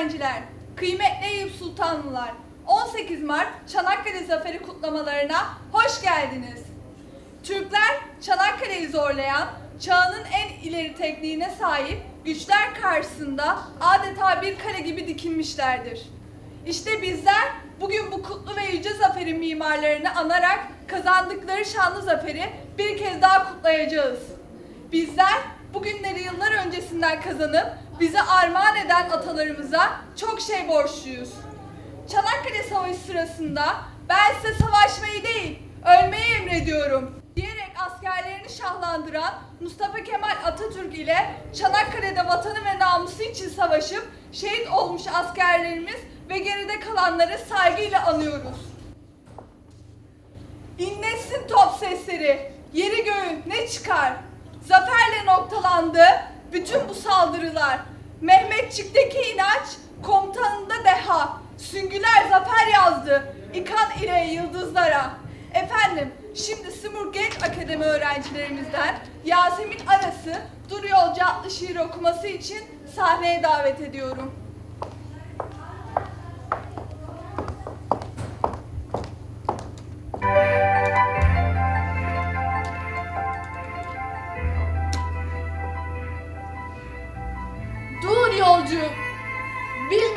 öğrenciler, kıymetli Eyüp Sultanlılar, 18 Mart Çanakkale Zaferi kutlamalarına hoş geldiniz. Türkler Çanakkale'yi zorlayan, çağının en ileri tekniğine sahip güçler karşısında adeta bir kale gibi dikilmişlerdir. İşte bizler bugün bu kutlu ve yüce zaferin mimarlarını anarak kazandıkları şanlı zaferi bir kez daha kutlayacağız. Bizler bugünleri yıllar öncesinden kazanıp bize armağan eden atalarımıza çok şey borçluyuz. Çanakkale Savaşı sırasında ben size savaşmayı değil, ölmeyi emrediyorum diyerek askerlerini şahlandıran Mustafa Kemal Atatürk ile Çanakkale'de vatanı ve namusu için savaşıp şehit olmuş askerlerimiz ve geride kalanları saygıyla anıyoruz. İnlesin top sesleri, yeri göğü ne çıkar? Zaferle noktalandı bütün bu saldırılar. Mehmetçik'teki inanç, komutanında deha. Süngüler zafer yazdı, ikan ile yıldızlara. Efendim, şimdi Simur Genç Akademi öğrencilerimizden Yasemin Aras'ı Dur Yolcu adlı şiir okuması için sahneye davet ediyorum.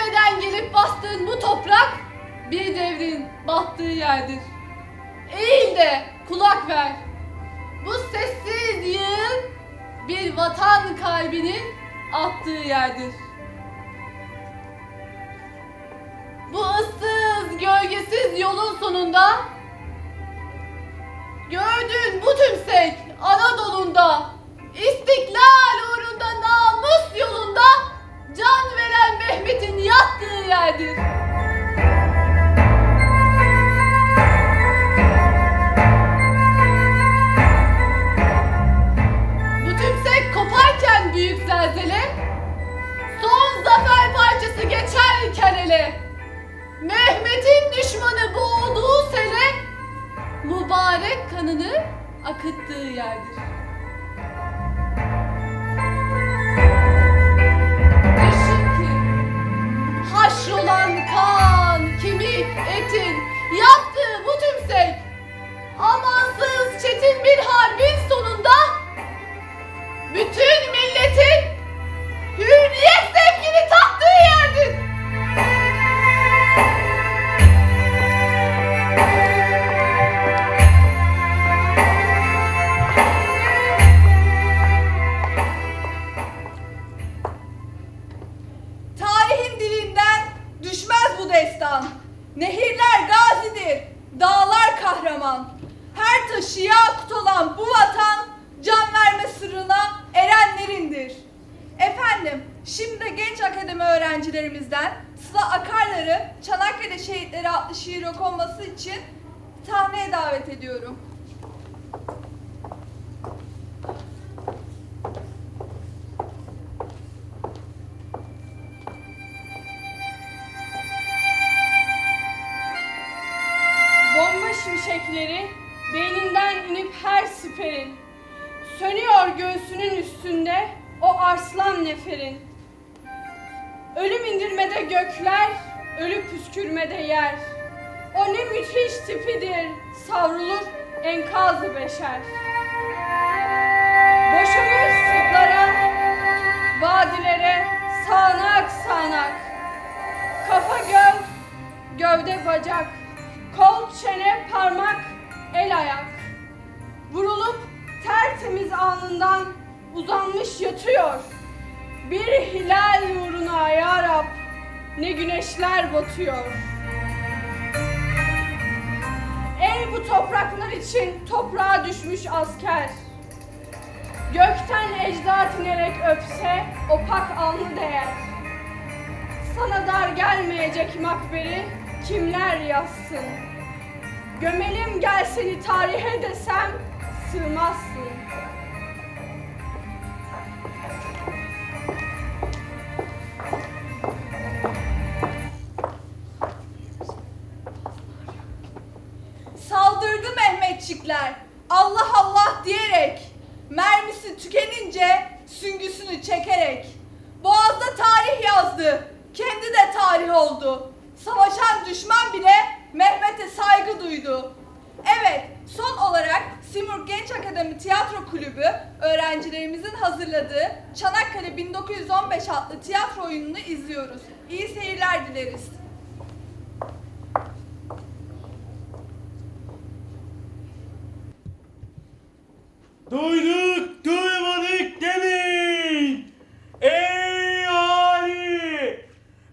Bilmeden gelip bastığın bu toprak bir devrin battığı yerdir. Eğil de kulak ver. Bu sessiz yığın bir vatan kalbinin attığı yerdir. Bu ıssız, gölgesiz yolun sonunda gördüğün bu tümsek Anadolu'nda istiklal uğrunda namus yolunda can veren Mehmet'in yattığı yerdir. Bu tümsek koparken büyük zelzele son zafer parçası geçerken ele Mehmet'in düşmanı boğduğu sele mübarek kanını akıttığı yerdir. Yaptığı bu tümsek. Amansız çetin bir harbin neferin. Ölüm indirmede gökler, ölü püskürmede yer. O ne müthiş tipidir, savrulur enkazı beşer. Boşanır sırtlara, vadilere, sağanak sağanak. Kafa göz, gövde bacak, kol çene parmak, el ayak. Vurulup tertemiz alnından uzanmış yatıyor. Bir hilal uğruna ya Rab, ne güneşler batıyor. Ey bu topraklar için toprağa düşmüş asker. Gökten ecdat inerek öpse opak alnı değer. Sana dar gelmeyecek makberi kimler yazsın? Gömelim gel seni tarihe desem sığmazsın. Tiyatro Kulübü öğrencilerimizin hazırladığı Çanakkale 1915 adlı tiyatro oyununu izliyoruz. İyi seyirler dileriz. Duyduk duymadık demeyin. Ey ahali!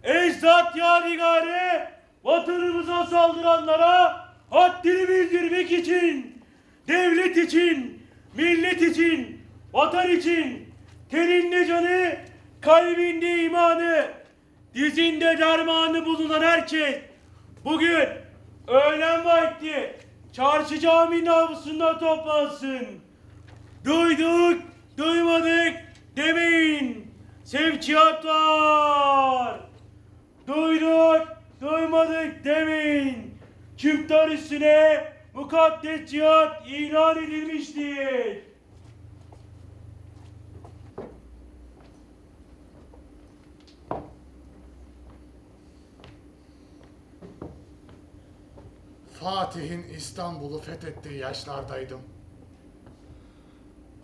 Ecdat yadigarı vatanımıza saldıranlara haddini bildirmek için, devlet için, millet için, vatan için, teninde canı, kalbinde imanı, dizinde dermanı bulunan herkes bugün öğlen vakti çarşı caminin avlusunda toplansın. Duyduk, duymadık demeyin. Sevkiyat var. Duyduk, duymadık demeyin. Çiftar üstüne mukaddes cihat ilan edilmiştir. Fatih'in İstanbul'u fethettiği yaşlardaydım.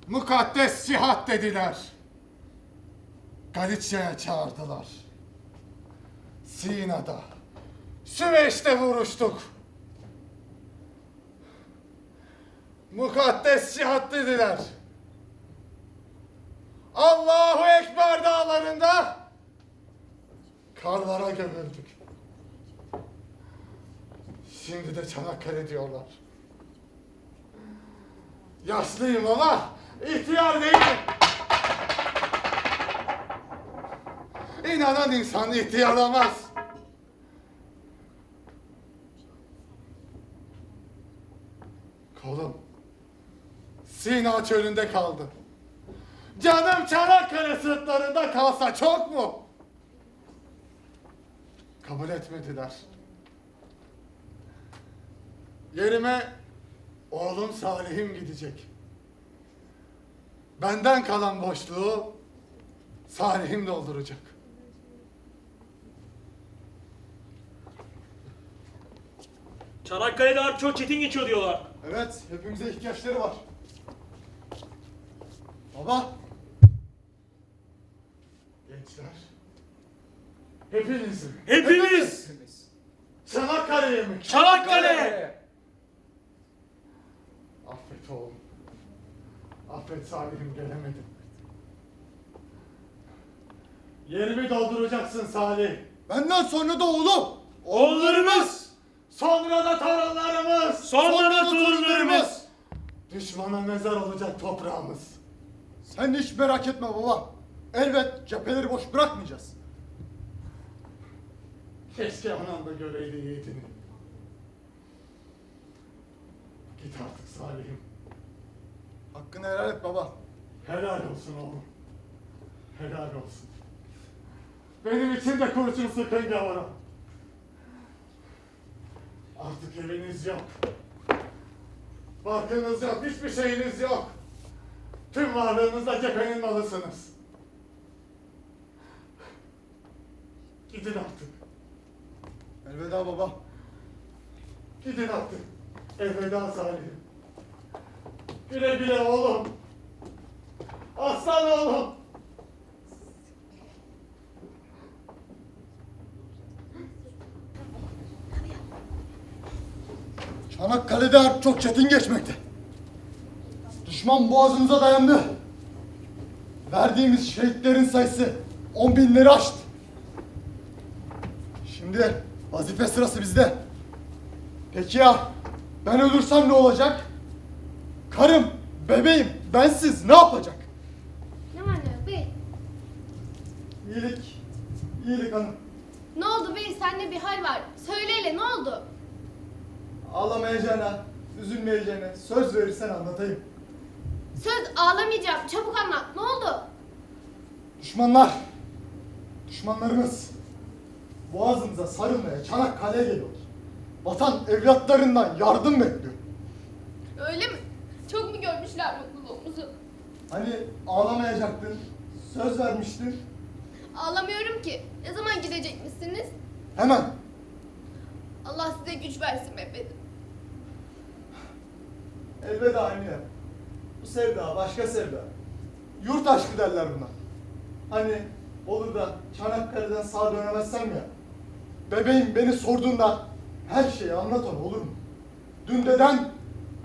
Mukaddes cihat dediler. Galicia'ya çağırdılar. Sina'da, Süveyş'te vuruştuk. Mukaddes cihat dediler. Allahu Ekber dağlarında karlara gömüldük. Şimdi de Çanakkale diyorlar. Yaşlıyım ama ihtiyar değilim. İnanan insan ihtiyarlamaz. Sina çölünde kaldı. Canım Çanakkale sırtlarında kalsa çok mu? Kabul etmediler. Yerime oğlum Salih'im gidecek. Benden kalan boşluğu Salih'im dolduracak. Çanakkale'de harp çok çetin geçiyor diyorlar. Evet, hepimize ihtiyaçları var. Baba. Gençler. Hepiniz. Hepimiz Çanakkale'ye mi? Çanakkale! Affet oğlum. Affet Salih'im gelemedim. Yerimi dolduracaksın Salih. Benden sonra da oğlum. Oğullarımız, Sonra da torunlarımız. sonra da torunlarımız. Düşmana mezar olacak toprağımız. Sen hiç merak etme baba. Elbet cepheleri boş bırakmayacağız. Keşke anan da göreydi yiğidini. Git artık Salih'im. Hakkını helal et baba. Helal olsun oğlum. Helal olsun. Benim için de kurşun sıkın gavura. Artık eviniz yok. Barkınız yok, hiçbir şeyiniz yok. Tüm varlığınızla cephenin malısınız. Gidin artık. Elveda baba. Gidin artık. Elveda Salih'im. Güle güle oğlum. Aslan oğlum. Çanakkale'de harp çok çetin geçmekte. Düşman boğazımıza dayandı. Verdiğimiz şehitlerin sayısı on binleri aştı. Şimdi vazife sırası bizde. Peki ya ben ölürsem ne olacak? Karım, bebeğim, bensiz ne yapacak? Ne var ne yok bey? İyilik, iyilik hanım. Ne oldu bey? Sende bir hal var. Söyle hele ne oldu? Ağlamayacağına, üzülmeyeceğine söz verirsen anlatayım. Söz ağlamayacağım. Çabuk anlat. Ne oldu? Düşmanlar, düşmanlarımız boğazımıza sarılmaya Çanakkale'ye geliyor. Vatan evlatlarından yardım bekliyor. Öyle mi? Çok mu görmüşler mutluluğumuzu? Hani ağlamayacaktın, söz vermiştin. Ağlamıyorum ki. Ne zaman gidecek misiniz? Hemen. Allah size güç versin efendim. Elveda Emine. Bu sevda başka sevda. Yurt aşkı derler buna. Hani olur da Çanakkale'den sağa dönemezsem ya. Bebeğim beni sorduğunda her şeyi anlat ona olur mu? Dün deden,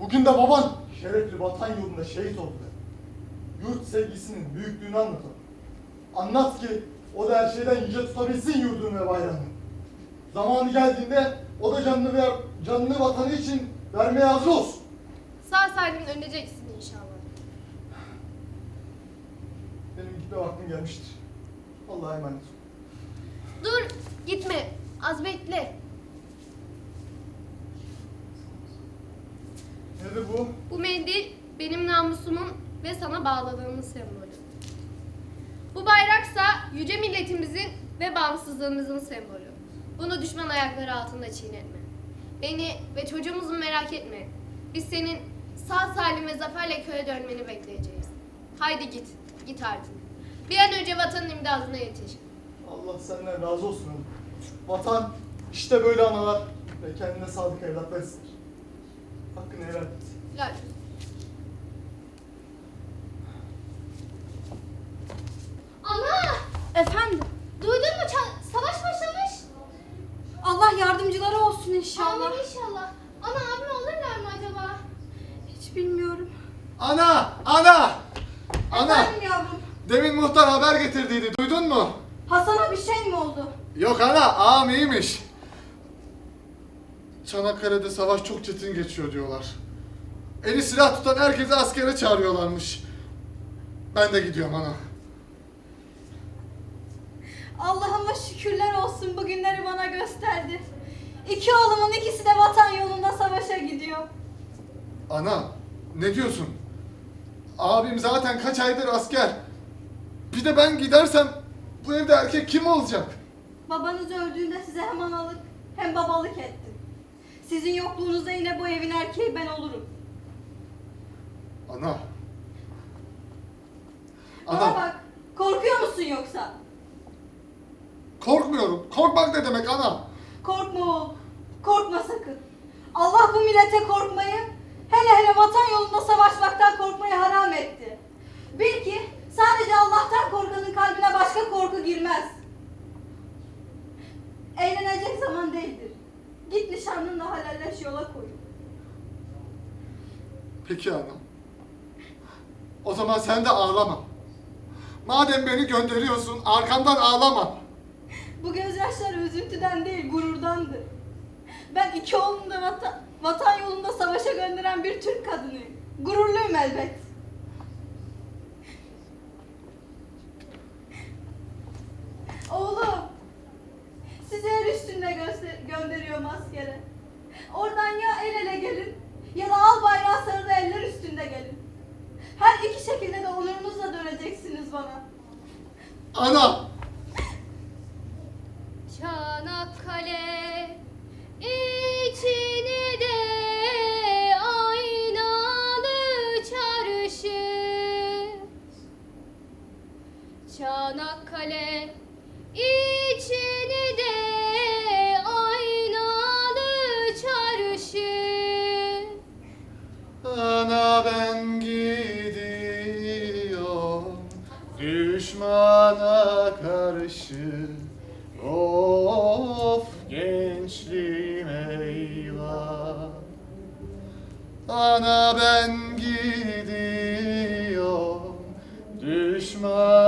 bugün de baban şerefli vatan yolunda şehit oldu. Yurt sevgisinin büyüklüğünü anlat ona. Anlat ki o da her şeyden yüce tutabilsin yurdunu ve bayrağını. Zamanı geldiğinde o da canını ver, canını vatanı için vermeye hazır olsun. Sağ salim döneceksin gitme vaktim gelmiştir. Allah'a emanet ol. Dur gitme. Az bekle. Nedir bu? Bu mendil benim namusumun ve sana bağladığımın sembolü. Bu bayraksa yüce milletimizin ve bağımsızlığımızın sembolü. Bunu düşman ayakları altında çiğnetme. Beni ve çocuğumuzu merak etme. Biz senin sağ salim ve zaferle köye dönmeni bekleyeceğiz. Haydi git, git artık. Bir an önce vatanın imdadına yetiş. Allah senden razı olsun oğlum. Vatan işte böyle analar ve kendine sadık evlatlar ister. Hakkını helal et. Helal. Ana! Efendim, Duydun mu? Ça- Savaş başlamış. Allah yardımcıları olsun inşallah. Amin inşallah. Ana abim alırlar mı acaba? Hiç bilmiyorum. Ana! Ana! Ana! Efendim yavrum, Demin muhtar haber getirdiydi. Duydun mu? Hasan'a bir şey mi oldu? Yok ana, ağam iyiymiş. Çanakkale'de savaş çok çetin geçiyor diyorlar. Eli silah tutan herkesi askere çağırıyorlarmış. Ben de gidiyorum ana. Allah'ıma şükürler olsun bugünleri bana gösterdi. İki oğlumun ikisi de vatan yolunda savaşa gidiyor. Ana, ne diyorsun? Abim zaten kaç aydır asker. Bir de ben gidersem bu evde erkek kim olacak? Babanız öldüğünde size hem analık hem babalık ettim. Sizin yokluğunuzda yine bu evin erkeği ben olurum. Ana. Bana Ana, bak, korkuyor musun yoksa? korkmuyorum. Korkmak ne demek ana? Korkma oğul, korkma sakın. Allah bu millete korkmayı, hele hele vatan yolunda savaşmaktan korkmayı haram etti. Bil ki sadece Allah'tan korkanın kalbine başka korku girmez. Eğlenecek zaman değildir. Git nişanlınla helalleş yola koy. Peki ana. O zaman sen de ağlama. Madem beni gönderiyorsun, arkamdan ağlama. Bu gözyaşları üzüntüden değil, gururdandır. Ben iki oğlumu da vatan, vatan yolunda savaşa gönderen bir Türk kadınıyım. Gururluyum elbet. Oğlum, sizi el üstünde göster- gönderiyorum askere. Oradan ya el ele gelin ya da al bayrağı sarılı eller üstünde gelin. Her iki şekilde de onurunuzla döneceksiniz bana. Ana! Düşmana karşı Of gençliğim eyvah. Ana ben gidiyorum düşmana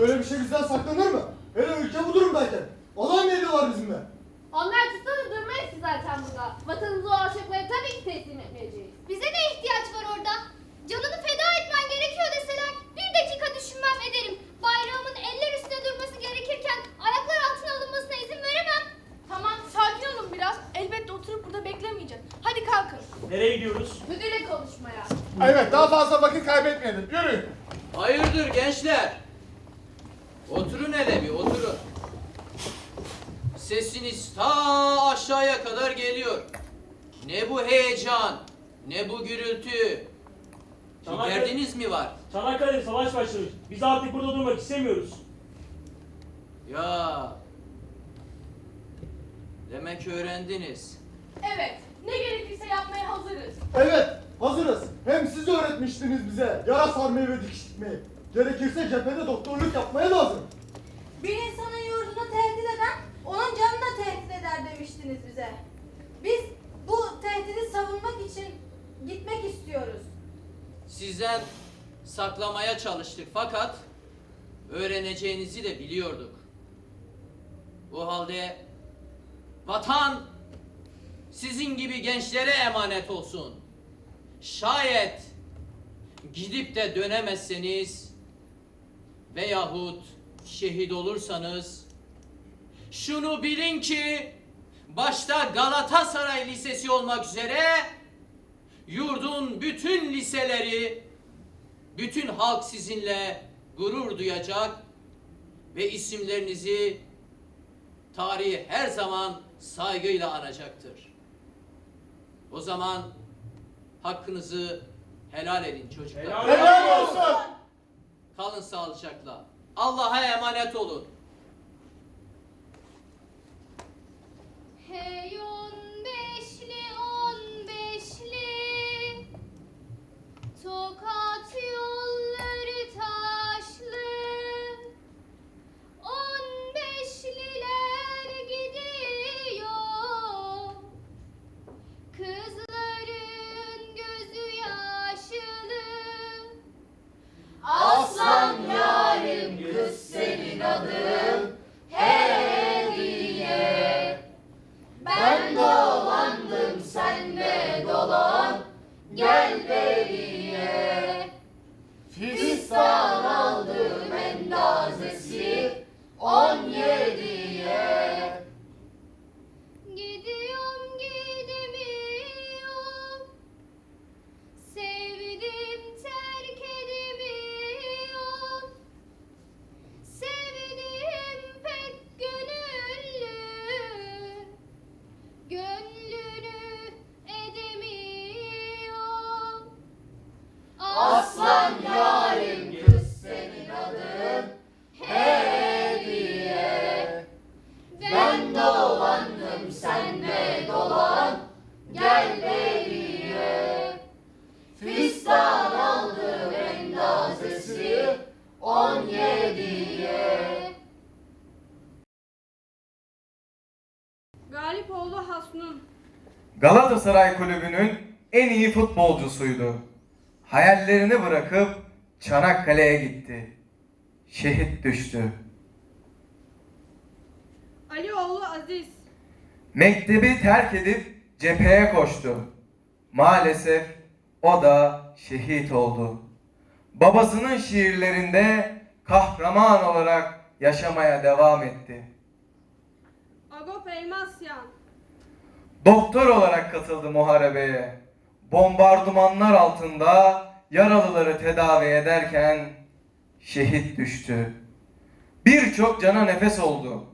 Böyle bir şey bizden saklanır mı? Hele ülke bu durumdayken. Alay mı ediyorlar bizimle? Onlar tutsa da durmayız ki zaten burada. Vatanımızı o alçaklara tabii ki teslim etmeyeceğiz. Bize de ihtiyaç var orada. Canını feda etmen gerekiyor deseler bir dakika düşünmem ederim. Bayrağımın eller üstüne durması gerekirken ayaklar altına alınmasına izin veremem. Tamam, sakin olun biraz. Elbette oturup burada beklemeyeceğiz. Hadi kalkın. Nereye gidiyoruz? Müdürle konuşmaya. Evet daha fazla vakit kaybetmeyelim. Yürüyün. Hayırdır gençler? Oturun hele bir oturun. Sesiniz ta aşağıya kadar geliyor. Ne bu heyecan, ne bu gürültü. Bir Çanakkale- derdiniz mi var? Çanakkale'de savaş başlamış. Biz artık burada durmak istemiyoruz. Ya. Demek öğrendiniz. Evet, ne gerekirse yapmaya hazırız. Evet, hazırız. Hem siz öğretmiştiniz bize yara sarmayı ve dikiş dikmeyi. Gerekirse cephede doktorluk yapmaya da hazırım. Bir insanın yurdunu tehdit eden onun canını da tehdit eder demiştiniz bize. Biz bu tehdidi savunmak için gitmek istiyoruz. Sizden saklamaya çalıştık fakat öğreneceğinizi de biliyorduk. Bu halde vatan sizin gibi gençlere emanet olsun. Şayet gidip de dönemezseniz veyahut şehit olursanız şunu bilin ki başta Galatasaray Lisesi olmak üzere yurdun bütün liseleri, bütün halk sizinle gurur duyacak ve isimlerinizi tarihi her zaman saygıyla anacaktır. O zaman hakkınızı helal edin çocuklar. Helal Helal olsun. Kalın sağlıcakla. Allah'a emanet olun. Hey on beşli on beşli Tokat Kızların gözü yaşlı. Aslan Galatasaray Kulübü'nün en iyi futbolcusuydu. Hayallerini bırakıp Çanakkale'ye gitti. Şehit düştü. Alioğlu Aziz. Mektebi terk edip cepheye koştu. Maalesef o da şehit oldu. Babasının şiirlerinde kahraman olarak yaşamaya devam etti. Agop Elmasyan. Doktor olarak katıldı muharebeye. Bombardımanlar altında yaralıları tedavi ederken şehit düştü. Birçok cana nefes oldu.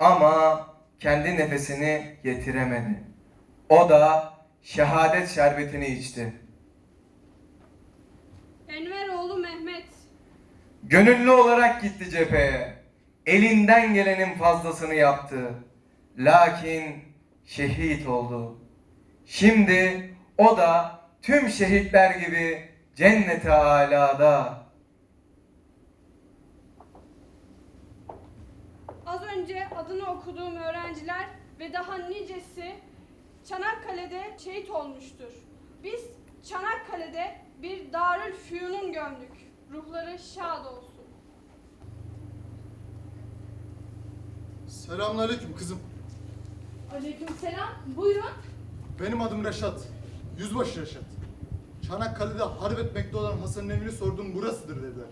Ama kendi nefesini yetiremedi. O da şehadet şerbetini içti. Enver oğlu Mehmet. Gönüllü olarak gitti cepheye. Elinden gelenin fazlasını yaptı. Lakin şehit oldu. Şimdi o da tüm şehitler gibi cennete alada. Az önce adını okuduğum öğrenciler ve daha nicesi Çanakkale'de şehit olmuştur. Biz Çanakkale'de bir Darül Fünun gömdük. Ruhları şad olsun. Selamünaleyküm kızım. Aleykümselam. Buyurun. Benim adım Reşat. Yüzbaşı Reşat. Çanakkale'de harp etmekte olan Hasan'ın evini sordum burasıdır dediler.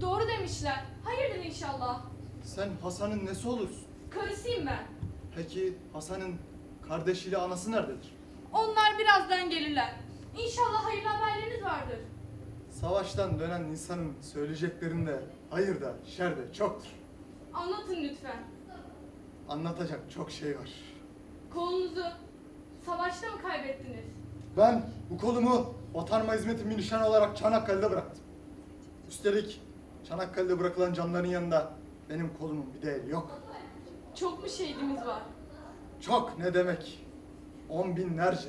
Doğru demişler. Hayırdır inşallah. Sen Hasan'ın nesi olursun? Karısıyım ben. Peki Hasan'ın kardeşiyle anası nerededir? Onlar birazdan gelirler. İnşallah hayırlı haberleriniz vardır. Savaştan dönen insanın söyleyeceklerinde hayır da şer de çoktur. Anlatın lütfen. Anlatacak çok şey var. Kolunuzu savaşta mı kaybettiniz? Ben bu kolumu vatanıma hizmetimin nişanı olarak Çanakkale'de bıraktım. Üstelik Çanakkale'de bırakılan canların yanında benim kolumun bir değeri yok. Çok mu şehidimiz var? Çok ne demek? On binlerce.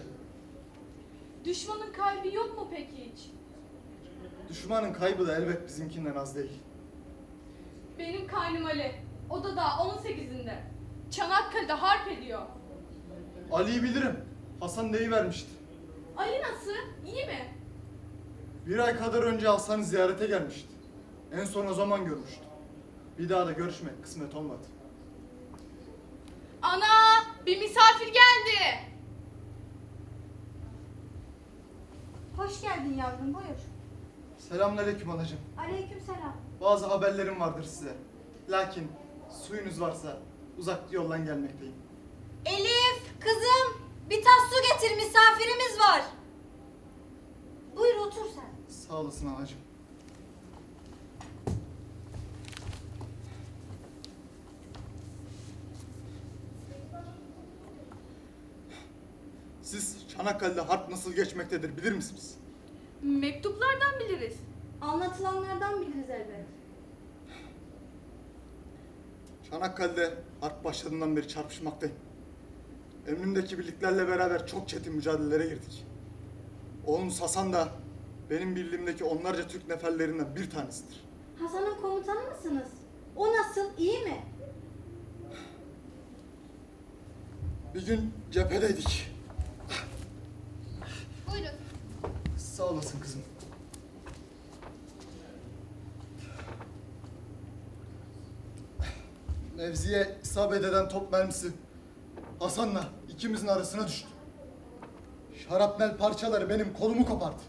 Düşmanın kalbi yok mu peki hiç? Düşmanın kaybı da elbet bizimkinden az değil. Benim kaynım Ali. O da daha 18'inde. Çanakkale'de harp ediyor. Ali'yi bilirim. Hasan vermişti. Ali nasıl? İyi mi? Bir ay kadar önce Hasan'ı ziyarete gelmişti. En son o zaman görmüştüm. Bir daha da görüşmek kısmet olmadı. Ana! Bir misafir geldi. Hoş geldin yavrum buyur. Selamünaleyküm anacığım. Aleykümselam. Bazı haberlerim vardır size. Lakin suyunuz varsa uzak yoldan gelmekteyim. Elif kızım bir tas su getir misafirimiz var. Buyur otur sen. Sağ olasın anacığım. Siz Çanakkale'de harp nasıl geçmektedir bilir misiniz? Mektuplardan biliriz. Anlatılanlardan biliriz elbet. Çanakkale'de harp başladığından beri çarpışmaktayım. Emrimdeki birliklerle beraber çok çetin mücadelelere girdik. Oğlum Hasan da benim birliğimdeki onlarca Türk neferlerinden bir tanesidir. Hasan'ın komutanı mısınız? O nasıl iyi mi? Bir gün cephedeydik. Buyurun. Sağ olasın kızım. Mevziye isabet eden top mermisi Hasan'la ikimizin arasına düştü. Şarapnel parçaları benim kolumu kopardı.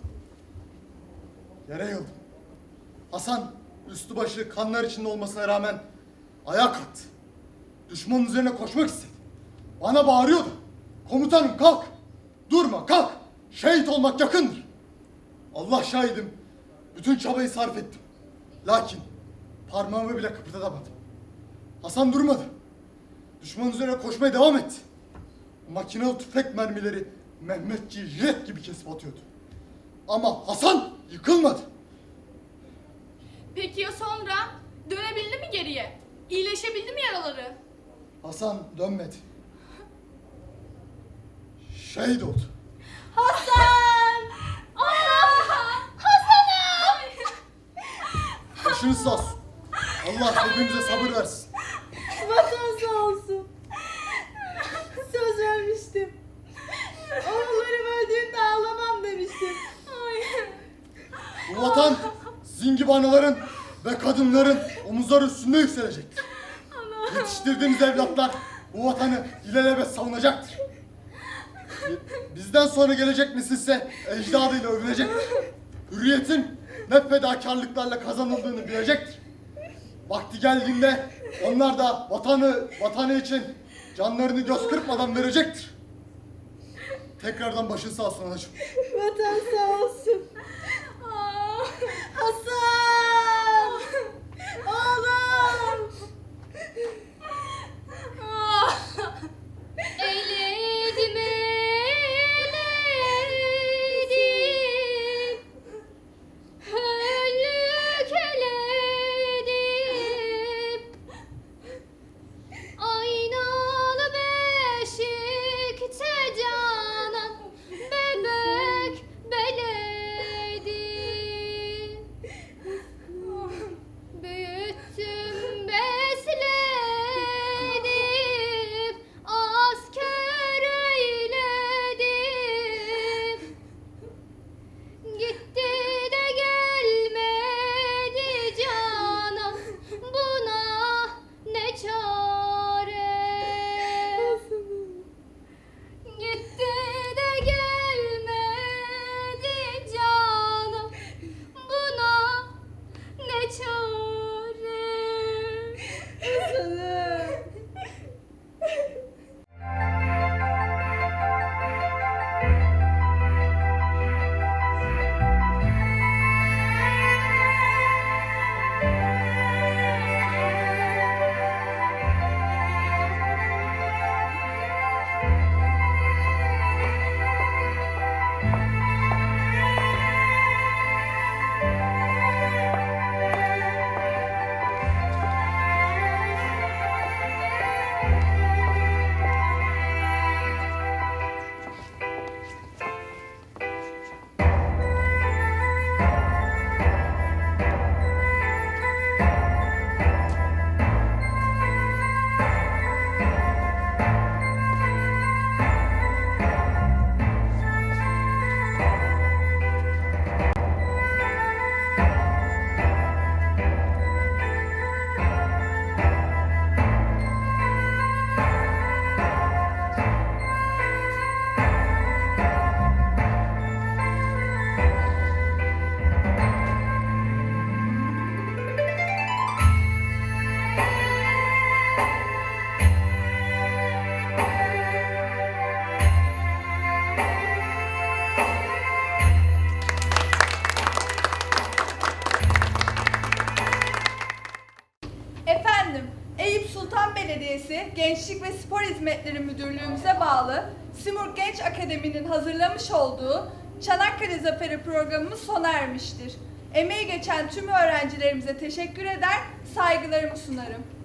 Yere yıldım. Hasan üstü başı kanlar içinde olmasına rağmen ayağa kalktı. Düşmanın üzerine koşmak istedi. Bana bağırıyordu. Komutanım kalk. Durma kalk. Şehit olmak yakındır. Allah şahidim. Bütün çabayı sarf ettim. Lakin parmağımı bile kıpırdatamadım. Hasan durmadı. Düşman üzerine koşmaya devam etti. Makinalı tüfek mermileri Mehmetçiği jilet gibi kesip atıyordu. Ama Hasan yıkılmadı. Peki ya sonra? Dönebildi mi geriye? İyileşebildi mi yaraları? Hasan dönmedi. Şehit oldu. Hasan! Hasan'ım! Başınız sağ olsun. Allah hepimize sabır versin. Vatan sağ olsun. Söz vermiştim. Oğullarım öldüğünde ağlamam demiştim. Bu vatan zingibanaların ve kadınların omuzları üstünde yükselecektir. Yetiştirdiğimiz evlatlar bu vatanı ilelebet savunacaktır. Bizden sonra gelecek nesil ise ecdadıyla övünecektir. Hürriyetin ne fedakarlıklarla kazanıldığını bilecektir. Vakti geldiğinde onlar da vatanı, vatanı için canlarını göz kırpmadan verecektir. Tekrardan başın sağ olsun anacığım. Vatan sağ olsun. Hasan! Hizmetleri Müdürlüğümüze bağlı Simurg Genç Akademi'nin hazırlamış olduğu Çanakkale Zaferi programımız sona ermiştir. Emeği geçen tüm öğrencilerimize teşekkür eder, saygılarımı sunarım.